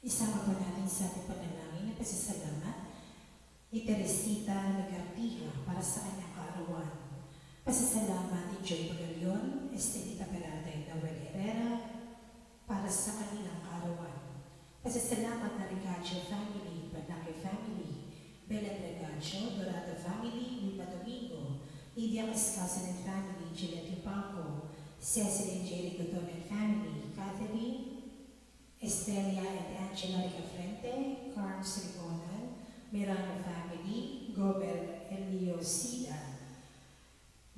Isama po natin sa ating panalangin na pasasalamat ni Teresita Lagartija para sa kanyang kaarawan. Pasasalamat ni Joy Pagalion, Estelita Peralta Noel Herrera para sa kanilang kaarawan. Pasasalamat na Rigaggio family, Bernacchi family, Belen Rigaggio, Dorado family, Lupa Domingo, Lydia Cascasan and family, Gillette Paco, Cecil Godon and family, Catherine, Estelia and Angela Ricafrente, Carms Rigonan, Mirano family, Gober Eliosida,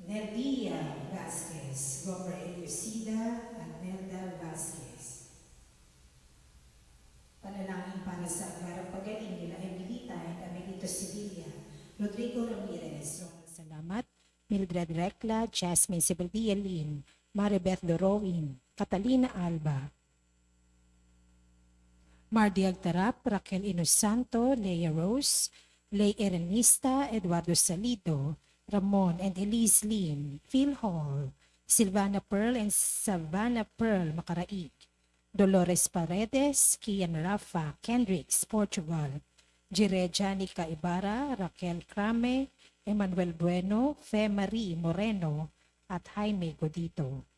Nerdia Vasquez, Gober Eliosida, at Nelda Vasquez. Panalangin para sa agarang pagaling nila Emilita and Amelito Sevilla, Rodrigo Ramirez, Salamat, Mildred Recla, Jasmine Sibaldia Lin, Maribeth Dorowin, Catalina Alba, Mardiag Tarap, Raquel Inosanto, Leia Rose, Lay Erenista, Eduardo Salido, Ramon and Elise Lim, Phil Hall, Silvana Pearl and Savannah Pearl Makaraig, Dolores Paredes, Kian Rafa, Kendricks, Portugal, Jire Janica Ibarra, Raquel Crame, Emmanuel Bueno, Fe Marie Moreno, at Jaime Godito.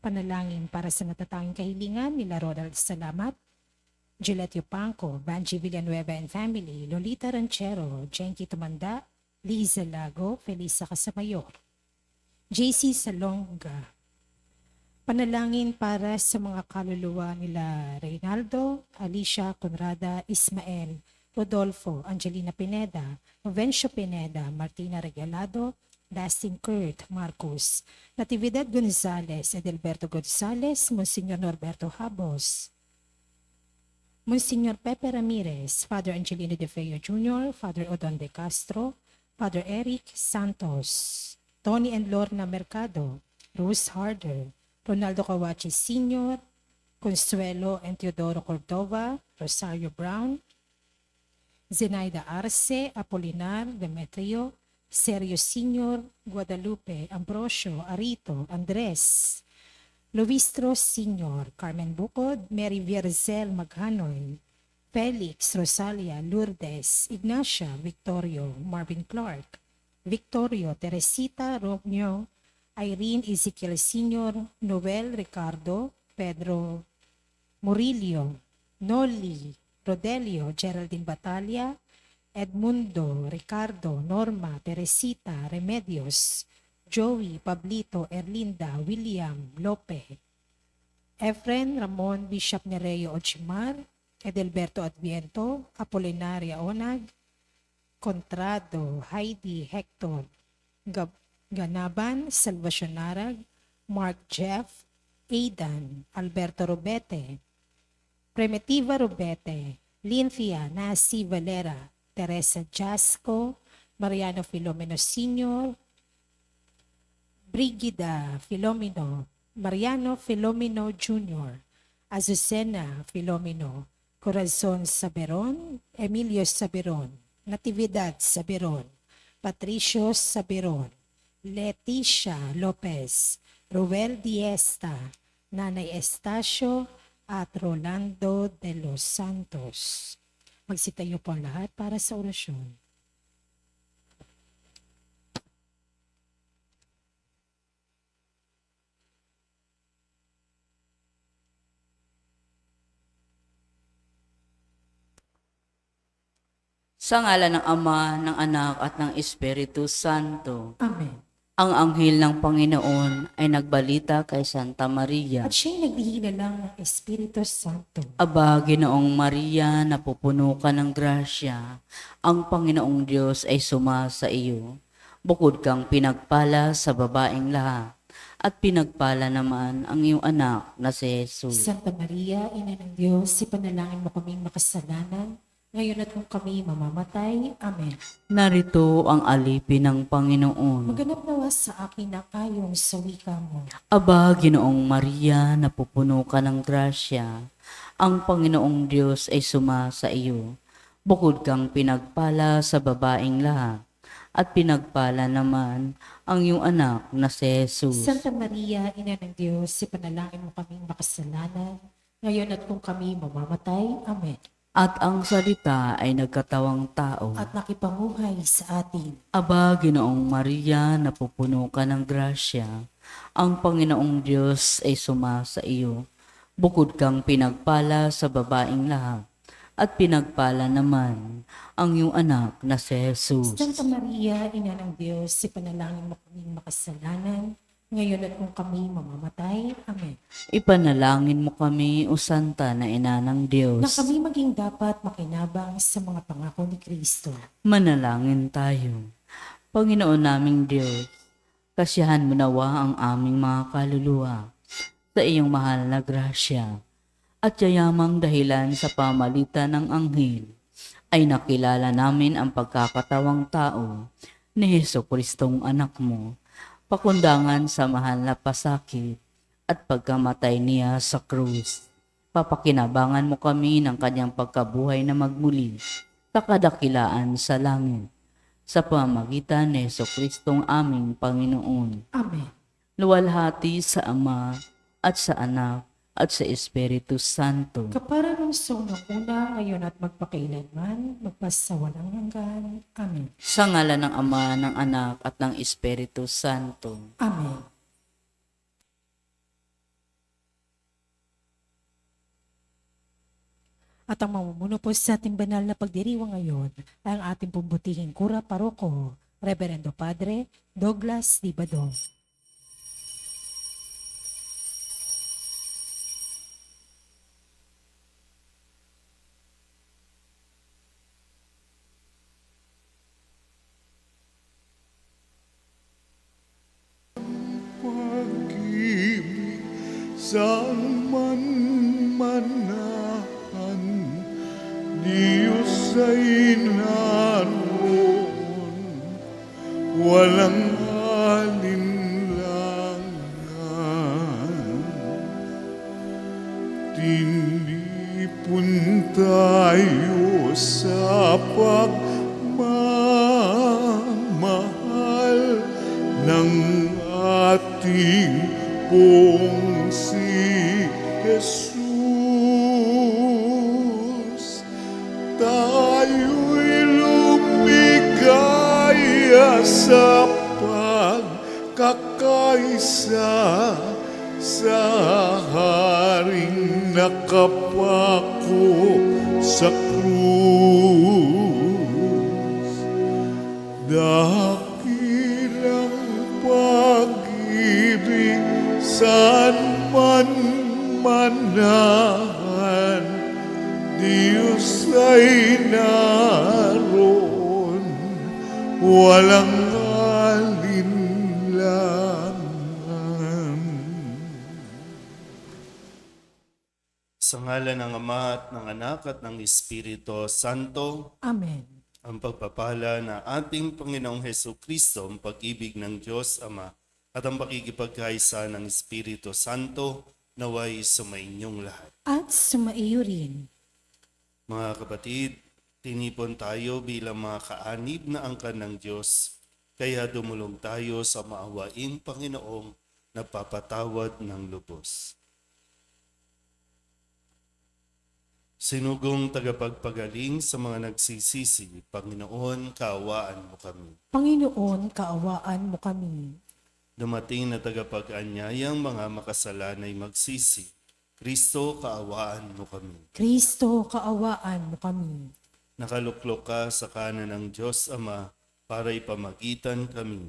Panalangin para sa natatanging kahilingan nila Ronald Salamat, Gillette Yupanco, Banji Villanueva and Family, Lolita Ranchero, Jenky Tumanda, Liza Lago, Felisa Casamayor, JC Salonga. Panalangin para sa mga kaluluwa nila Reynaldo, Alicia Conrada, Ismael, Rodolfo, Angelina Pineda, Novencio Pineda, Martina Regalado, Dustin Kurt Marcos, Natividad Gonzales, Edelberto Gonzales, Monsignor Norberto Habos, Monsignor Pepe Ramirez, Father Angelino De Feo Jr., Father Odon De Castro, Father Eric Santos, Tony and Lorna Mercado, Ruth Harder, Ronaldo Kawachi Sr., Consuelo and Teodoro Cordova, Rosario Brown, Zenaida Arce, Apolinar, Demetrio, Sergio Sr., Guadalupe, Ambrosio, Arito, Andres, Lovistro Sr., Carmen Bukod, Mary Vierzel Maghanoy, Felix, Rosalia, Lourdes, Ignacia, Victorio, Marvin Clark, Victorio, Teresita, Romeo, Irene Ezekiel Sr., Noel Ricardo, Pedro Murillo, Noli, Rodelio, Geraldine Batalia, Edmundo, Ricardo, Norma, Teresita, Remedios, Joey, Pablito, Erlinda, William, Lope, Efren, Ramon, Bishop Nereo Ochimar, Edelberto Adviento, Apolinaria Onag, Contrado, Heidi, Hector, Gab- Ganaban, Salvacion Narag, Mark Jeff, Aidan, Alberto Robete, Primitiva Robete, Linthia Nasi Valera, Teresa Jasco, Mariano Filomeno Sr., Brigida Filomeno, Mariano Filomeno Jr., Azucena Filomeno, Corazon Saberon, Emilio Saberon, Natividad Saberon, Patricio Saberon, Leticia Lopez, Ruel Diesta, Nanay Estacio, at Rolando de los Santos. Magsitayo po ang lahat para sa orasyon. Sa ngala ng Ama, ng Anak at ng Espiritu Santo, Amen. Ang anghel ng Panginoon ay nagbalita kay Santa Maria. At siya'y nagbihina lang ng Espiritu Santo. Aba, Ginoong Maria, napupuno ka ng grasya. Ang Panginoong Diyos ay suma sa iyo. Bukod kang pinagpala sa babaeng lahat, at pinagpala naman ang iyong anak na si Jesus. Santa Maria, Ina ng Diyos, ipanalangin mo kaming makasalanan, ngayon at kung kami mamamatay. Amen. Narito ang alipin ng Panginoon. Maganap nawa sa akin na kayong sa wika mo. Aba, Ginoong Maria, napupuno ka ng grasya. Ang Panginoong Diyos ay suma sa iyo. Bukod kang pinagpala sa babaeng lahat, at pinagpala naman ang iyong anak na si Jesus. Santa Maria, Ina ng Diyos, ipanalangin mo kaming makasalanan, ngayon at kung kami mamamatay. Amen. At ang salita ay nagkatawang tao. At nakipanguhay sa atin. Aba, Ginoong Maria, napupuno ka ng grasya. Ang Panginoong Diyos ay suma sa iyo. Bukod kang pinagpala sa babaing lahat. At pinagpala naman ang iyong anak na si Jesus. Santa Maria, Ina ng Diyos, si panalangin mo kaming makasalanan, ngayon at kung kami mamamatay. Amen. Ipanalangin mo kami, O Santa na Ina ng Diyos. Na kami maging dapat makinabang sa mga pangako ni Kristo. Manalangin tayo. Panginoon naming Diyos, kasiyahan mo nawa ang aming mga kaluluwa sa iyong mahal na grasya at yayamang dahilan sa pamalitan ng anghel ay nakilala namin ang pagkakatawang tao ni Heso Kristong anak mo, pakundangan sa mahal na pasakit at pagkamatay niya sa krus. Papakinabangan mo kami ng kanyang pagkabuhay na magmuli sa kadakilaan sa langit sa pamagitan ni Heso Kristong aming Panginoon. Amen. Luwalhati sa Ama at sa Anak at sa Espiritu Santo. Kapara ng ng una, ngayon at magpakailanman, magpasawalang hanggan. Amen. Sa ngala ng Ama, ng Anak at ng Espiritu Santo. Amen. At ang mamumuno po sa ating banal na pagdiriwang ngayon ay ang ating pumbutihing kura paroko, Reverendo Padre Douglas Dibadong. Saan man manahan, Diyos ay naroon, lumigaya sa pagkakaisa sa haring nakapako sa krus. Dakilang pag-ibig saan man manahan, Diyos ay naroon, walang alinlangan. Sa ngala ng Ama at ng Anak at ng Espiritu Santo, Amen. ang pagpapala na ating Panginoong Heso Kristo, ang pag-ibig ng Diyos Ama, at ang pakikipagkaisa ng Espiritu Santo, naway sumainyong lahat. At sumaiyo rin. Mga kapatid, tinipon tayo bilang mga kaanib na angkan ng Diyos, kaya dumulog tayo sa maawaing Panginoong nagpapatawad ng lubos. Sinugong tagapagpagaling sa mga nagsisisi, Panginoon, kaawaan mo kami. Panginoon, kaawaan mo kami. Dumating na tagapag-anyayang mga makasalanay magsisi, Kristo, kaawaan mo kami. Kristo, kaawaan mo kami. Nakaluklok ka sa kanan ng Diyos Ama para ipamagitan kami.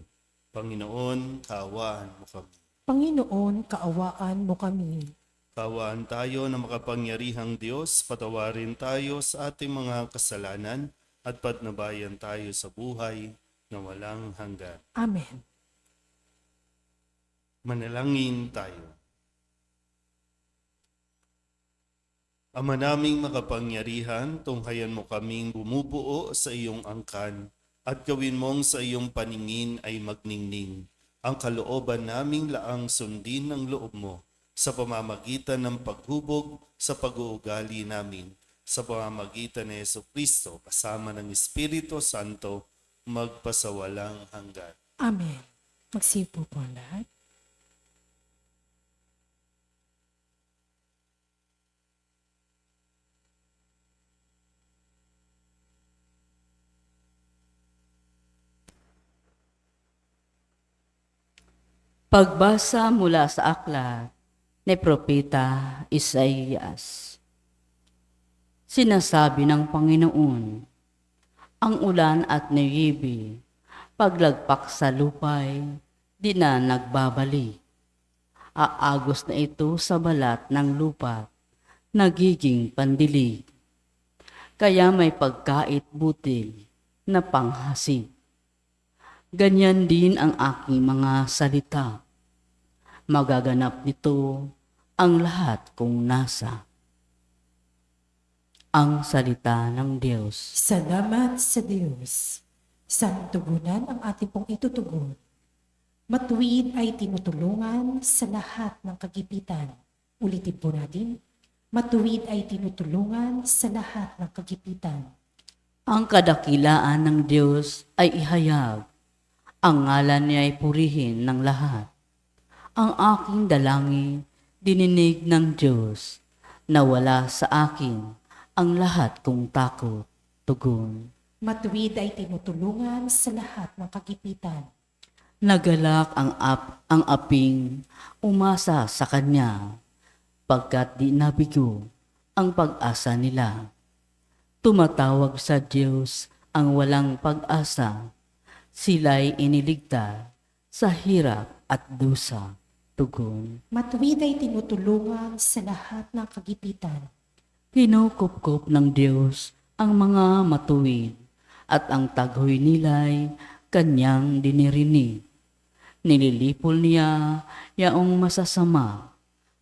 Panginoon, kaawaan mo kami. Panginoon, kaawaan mo kami. Kaawaan tayo na makapangyarihang Diyos, patawarin tayo sa ating mga kasalanan at patnabayan tayo sa buhay na walang hanggan. Amen. Manalangin tayo. Ama naming makapangyarihan, tunghayan mo kaming bumubuo sa iyong angkan at gawin mong sa iyong paningin ay magningning. Ang kalooban naming laang sundin ng loob mo sa pamamagitan ng paghubog sa pag-uugali namin sa pamamagitan ni Yeso Kristo kasama ng Espiritu Santo magpasawalang hanggan. Amen. Magsipo po ang lahat. Pagbasa mula sa aklat ni Propeta Isaias. Sinasabi ng Panginoon, ang ulan at niyibi, paglagpak sa lupay, di na nagbabalik. Aagos na ito sa balat ng lupa, nagiging pandilig. Kaya may pagkait butil na panghasik. Ganyan din ang aking mga salita. Magaganap nito ang lahat kung nasa. Ang salita ng Diyos. Salamat sa Diyos. Sa tugunan ang ating pong itutugon. Matuwid ay tinutulungan sa lahat ng kagipitan. Ulitin po natin. Matuwid ay tinutulungan sa lahat ng kagipitan. Ang kadakilaan ng Diyos ay ihayag. Ang ngalan niya ay purihin ng lahat. Ang aking dalangin, dininig ng Diyos, nawala sa akin ang lahat kong takot, tugon. Matuwid ay tinutulungan sa lahat ng kagipitan. Nagalak ang ap ang aping umasa sa kanya pagkat di nabigo ang pag-asa nila. Tumatawag sa Diyos ang walang pag-asa. Sila'y iniligta sa hirap at dusa. Tugon. Matuwid ay tinutulungan sa lahat ng kagipitan. Kinukupkup ng Diyos ang mga matuwid at ang taghoy nila'y kanyang dinirinig. Nililipol niya yaong masasama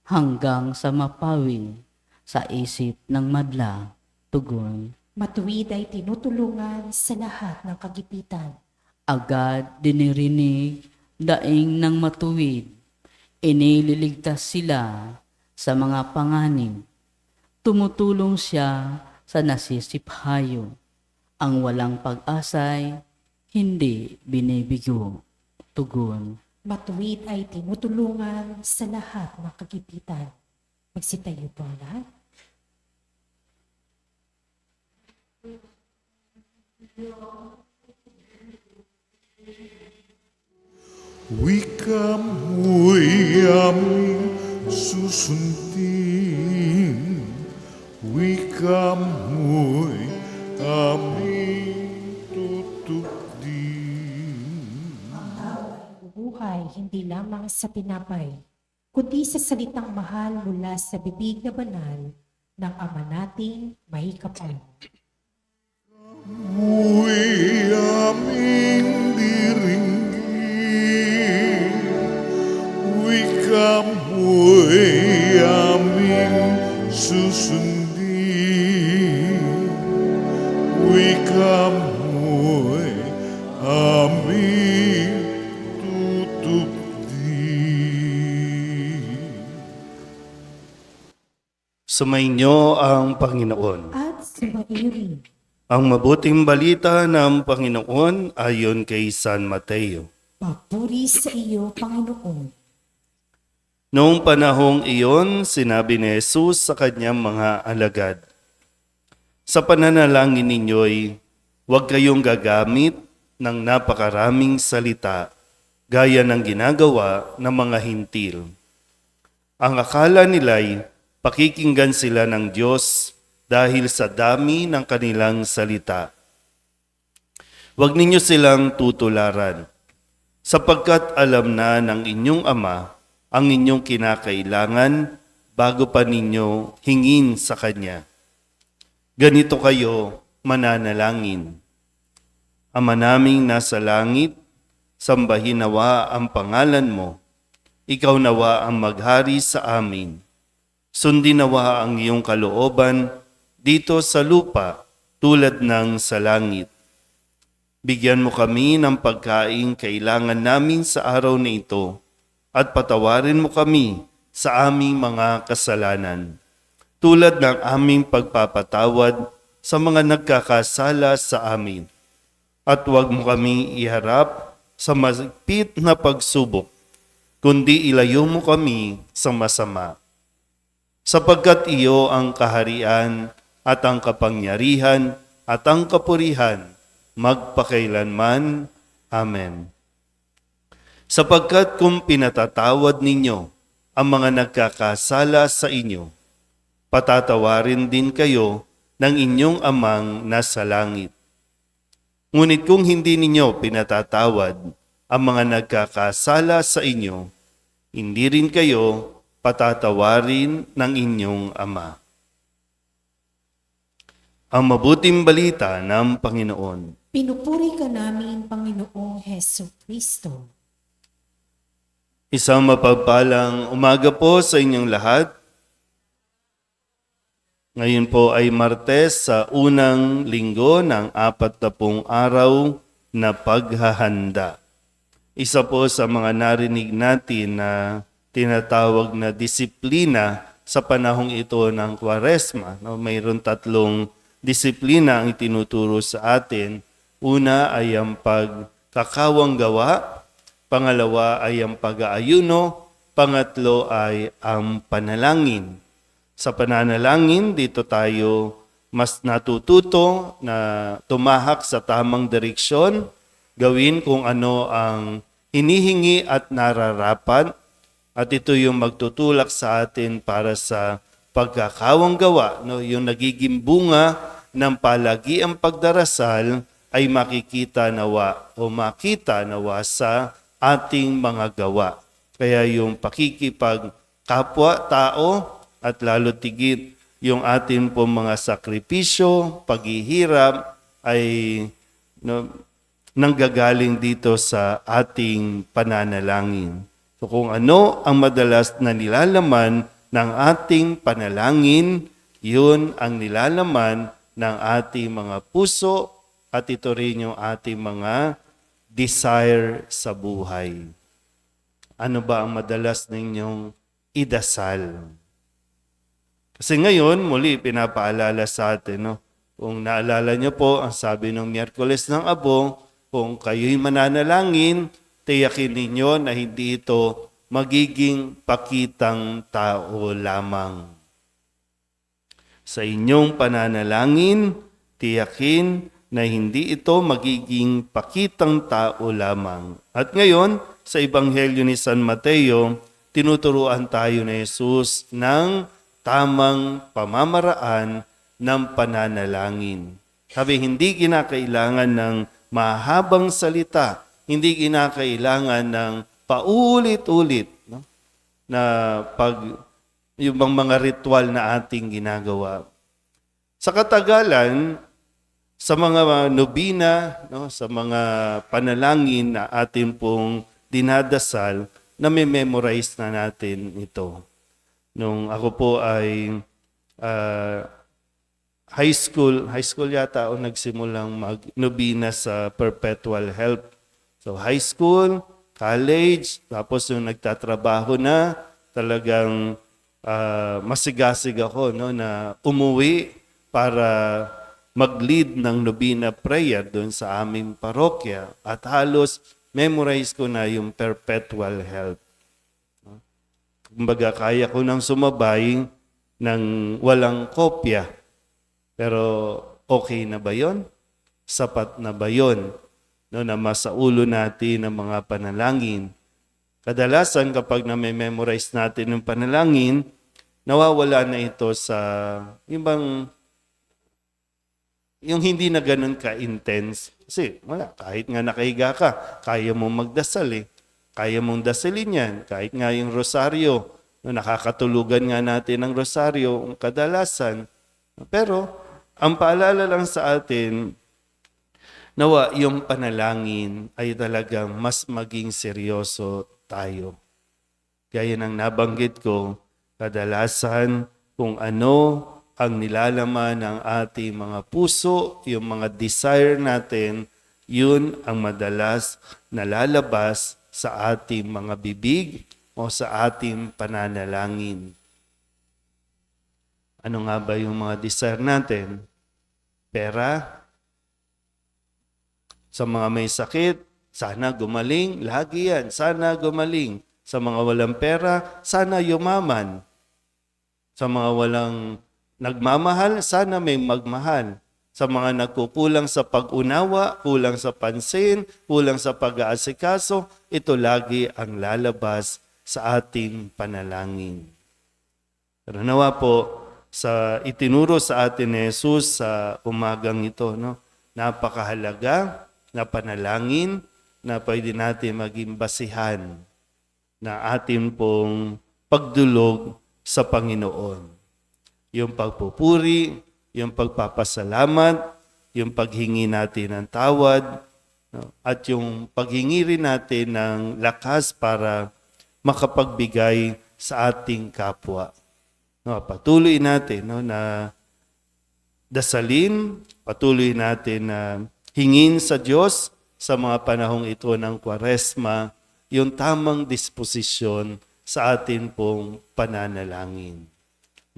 hanggang sa mapawi sa isip ng madla. Tugon. Matuwid ay tinutulungan sa lahat ng kagipitan. Agad dinirinig daing ng matuwid. Inililigtas sila sa mga panganib. Tumutulong siya sa nasisiphayo. Ang walang pag-asay, hindi binibigo. Tugon. Matuwid ay tinutulungan sa lahat ng kagipitan. Magsitayo po lahat. Wika mo'y aming susundin Wika mo'y aming tutupdin Buhay hindi lamang sa tinapay, kundi sa salitang mahal mula sa bibig na banal ng Ama nating may kapal. Mo'y aming Wika mo'y aming susundin Wika mo'y aming tutupdin Sumainyo ang Panginoon. At sumairin, Ang mabuting balita ng Panginoon ayon kay San Mateo. papuri sa iyo, Panginoon. Noong panahong iyon, sinabi ni Jesus sa kanyang mga alagad, Sa pananalangin ninyo'y huwag kayong gagamit ng napakaraming salita gaya ng ginagawa ng mga hintil. Ang akala nila'y pakikinggan sila ng Diyos dahil sa dami ng kanilang salita. Huwag ninyo silang tutularan, sapagkat alam na ng inyong Ama ang inyong kinakailangan bago pa ninyo hingin sa Kanya. Ganito kayo mananalangin. Ama naming nasa langit, sambahin nawa ang pangalan mo. Ikaw nawa ang maghari sa amin. Sundin nawa ang iyong kalooban dito sa lupa tulad ng sa langit. Bigyan mo kami ng pagkain kailangan namin sa araw na ito at patawarin mo kami sa aming mga kasalanan tulad ng aming pagpapatawad sa mga nagkakasala sa amin. At huwag mo kami iharap sa masipit na pagsubok, kundi ilayo mo kami sa masama. Sapagkat iyo ang kaharian at ang kapangyarihan at ang kapurihan magpakailanman. Amen. Sapagkat kung pinatatawad ninyo ang mga nagkakasala sa inyo, patatawarin din kayo ng inyong amang nasa langit. Ngunit kung hindi ninyo pinatatawad ang mga nagkakasala sa inyo, hindi rin kayo patatawarin ng inyong ama. Ang mabuting balita ng Panginoon. Pinupuri ka namin, Panginoong Heso Kristo. Isang mapagpalang umaga po sa inyong lahat. Ngayon po ay Martes sa unang linggo ng apat na pong araw na paghahanda. Isa po sa mga narinig natin na tinatawag na disiplina sa panahong ito ng Kwaresma. No, mayroon tatlong disiplina ang itinuturo sa atin. Una ay ang pagkakawang gawa, pangalawa ay ang pag-aayuno, pangatlo ay ang panalangin. Sa pananalangin, dito tayo mas natututo na tumahak sa tamang direksyon, gawin kung ano ang hinihingi at nararapat, at ito yung magtutulak sa atin para sa pagkakawang gawa, no? yung nagiging bunga ng palagiang pagdarasal ay makikita nawa o makita nawa sa ating mga gawa. Kaya yung pakikipag kapwa tao at lalo tigit yung atin po mga sakripisyo, paghihirap ay no, nanggagaling dito sa ating pananalangin. So kung ano ang madalas na nilalaman ng ating panalangin, yun ang nilalaman ng ating mga puso at ito rin yung ating mga desire sa buhay. Ano ba ang madalas ninyong idasal? Kasi ngayon, muli pinapaalala sa atin, no? Kung naalala niyo po, ang sabi ng Miyerkules ng Abo, kung kayo'y mananalangin, tiyakin ninyo na hindi ito magiging pakitang tao lamang. Sa inyong pananalangin, tiyakin na hindi ito magiging pakitang tao lamang. At ngayon, sa Ebanghelyo ni San Mateo, tinuturuan tayo ni Jesus ng tamang pamamaraan ng pananalangin. Sabi, hindi kinakailangan ng mahabang salita, hindi kinakailangan ng paulit-ulit no? na pag yung mga ritual na ating ginagawa. Sa katagalan, sa mga nobina, no, sa mga panalangin na atin pong dinadasal, na may memorize na natin ito. Nung ako po ay ah, high school, high school yata ako nagsimulang mag-nobina sa perpetual help. So high school, college, tapos yung nagtatrabaho na, talagang ah, masigasig ako no, na umuwi para mag-lead ng Nobina prayer doon sa aming parokya at halos memorize ko na yung perpetual help. Kumbaga, kaya ko nang sumabay ng walang kopya. Pero okay na ba yon? Sapat na ba yon? No, na masaulo natin ang mga panalangin. Kadalasan kapag na-memorize natin yung panalangin, nawawala na ito sa ibang yung hindi na ganun ka-intense. Kasi wala, kahit nga nakahiga ka, kaya mong magdasal eh. Kaya mong dasalin yan. Kahit nga yung rosaryo, nakakatulugan nga natin ang rosaryo kadalasan. Pero, ang paalala lang sa atin, nawa yung panalangin ay talagang mas maging seryoso tayo. Gaya ng nabanggit ko, kadalasan kung ano ang nilalaman ng ating mga puso, yung mga desire natin, yun ang madalas nalalabas sa ating mga bibig o sa ating pananalangin. Ano nga ba yung mga desire natin? Pera? Sa mga may sakit, sana gumaling, lagi yan, sana gumaling. Sa mga walang pera, sana yumaman. Sa mga walang nagmamahal, sana may magmahal. sa mga nagkukulang sa pag-unawa, kulang sa pansin, kulang sa pag-aasikaso, ito lagi ang lalabas sa ating panalangin. Pero nawa po, sa itinuro sa atin ni Jesus sa umagang ito, no? napakahalaga na panalangin na pwede natin maging basihan na atin pong pagdulog sa Panginoon. Yung pagpupuri, yung pagpapasalamat, yung paghingi natin ng tawad, no? at yung paghingi rin natin ng lakas para makapagbigay sa ating kapwa. No, patuloy natin no, na dasalin, patuloy natin na hingin sa Diyos sa mga panahong ito ng Kwaresma yung tamang disposisyon sa atin pong pananalangin.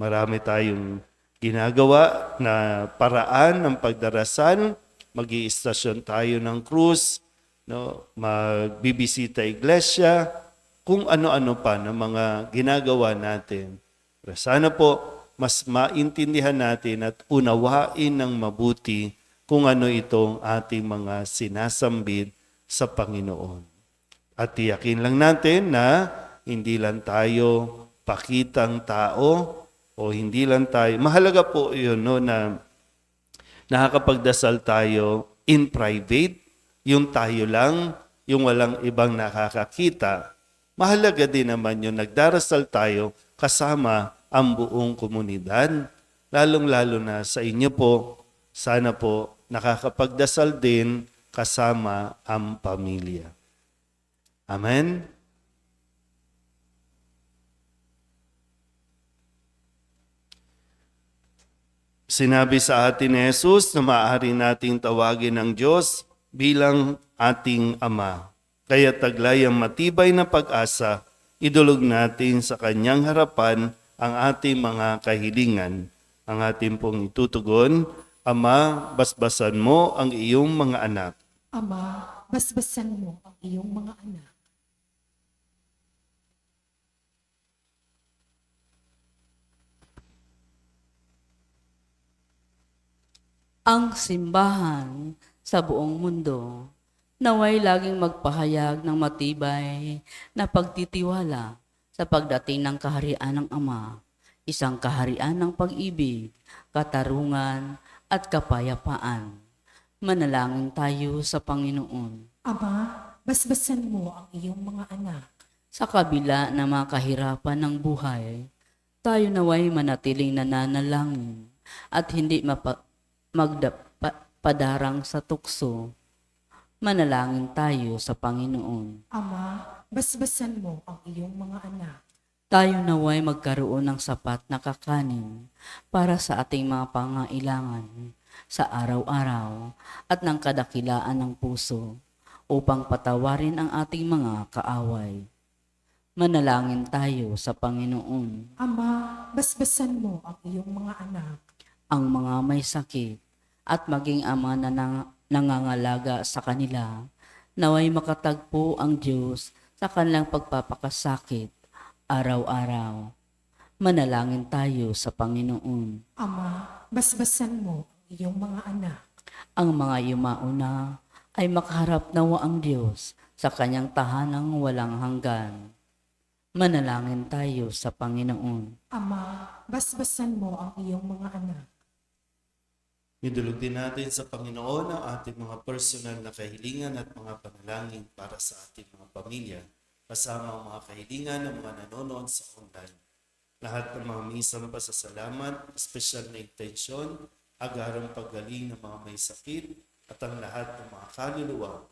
Marami tayong ginagawa na paraan ng pagdarasal, mag istasyon tayo ng krus, no, magbibisita iglesia, kung ano-ano pa ng mga ginagawa natin. Pero sana po, mas maintindihan natin at unawain ng mabuti kung ano itong ating mga sinasambid sa Panginoon. At tiyakin lang natin na hindi lang tayo pakitang tao o hindi lang tayo. Mahalaga po yun no, na nakakapagdasal tayo in private, yung tayo lang, yung walang ibang nakakakita. Mahalaga din naman yung nagdarasal tayo kasama ang buong komunidad. Lalong-lalo na sa inyo po, sana po nakakapagdasal din kasama ang pamilya. Amen? Sinabi sa atin ni Jesus na maaari nating tawagin ng Diyos bilang ating Ama. Kaya taglay ang matibay na pag-asa, idulog natin sa Kanyang harapan ang ating mga kahilingan. Ang ating pong itutugon, Ama, basbasan mo ang iyong mga anak. Ama, basbasan mo ang iyong mga anak. Ang simbahan sa buong mundo naway laging magpahayag ng matibay na pagtitiwala sa pagdating ng kaharian ng Ama, isang kaharian ng pag-ibig, katarungan at kapayapaan. Manalangin tayo sa Panginoon. Ama, basbasan mo ang iyong mga anak. Sa kabila ng mga kahirapan ng buhay, tayo naway manatiling nananalangin at hindi mapa- magdapa- padarang sa tukso. Manalangin tayo sa Panginoon. Ama, basbasan mo ang iyong mga anak. Tayo naway magkaroon ng sapat na kakanin para sa ating mga pangailangan sa araw-araw at ng kadakilaan ng puso upang patawarin ang ating mga kaaway. Manalangin tayo sa Panginoon. Ama, basbasan mo ang iyong mga anak. Ang mga may sakit at maging ama na nang, nangangalaga sa kanila, naway makatagpo ang Diyos sa kanilang pagpapakasakit araw-araw. Manalangin tayo sa Panginoon. Ama, basbasan mo ang iyong mga anak. Ang mga yumauna ay makaharap nawa ang Diyos sa kanyang tahanang walang hanggan. Manalangin tayo sa Panginoon. Ama, basbasan mo ang iyong mga anak. Idulog din natin sa Panginoon ang ating mga personal na kahilingan at mga panalangin para sa ating mga pamilya, kasama ang mga kahilingan ng mga nanonood sa online. Lahat ng mga misang pasasalamat, espesyal na intensyon, agarang paggaling ng mga may sakit, at ang lahat ng mga kaluluwa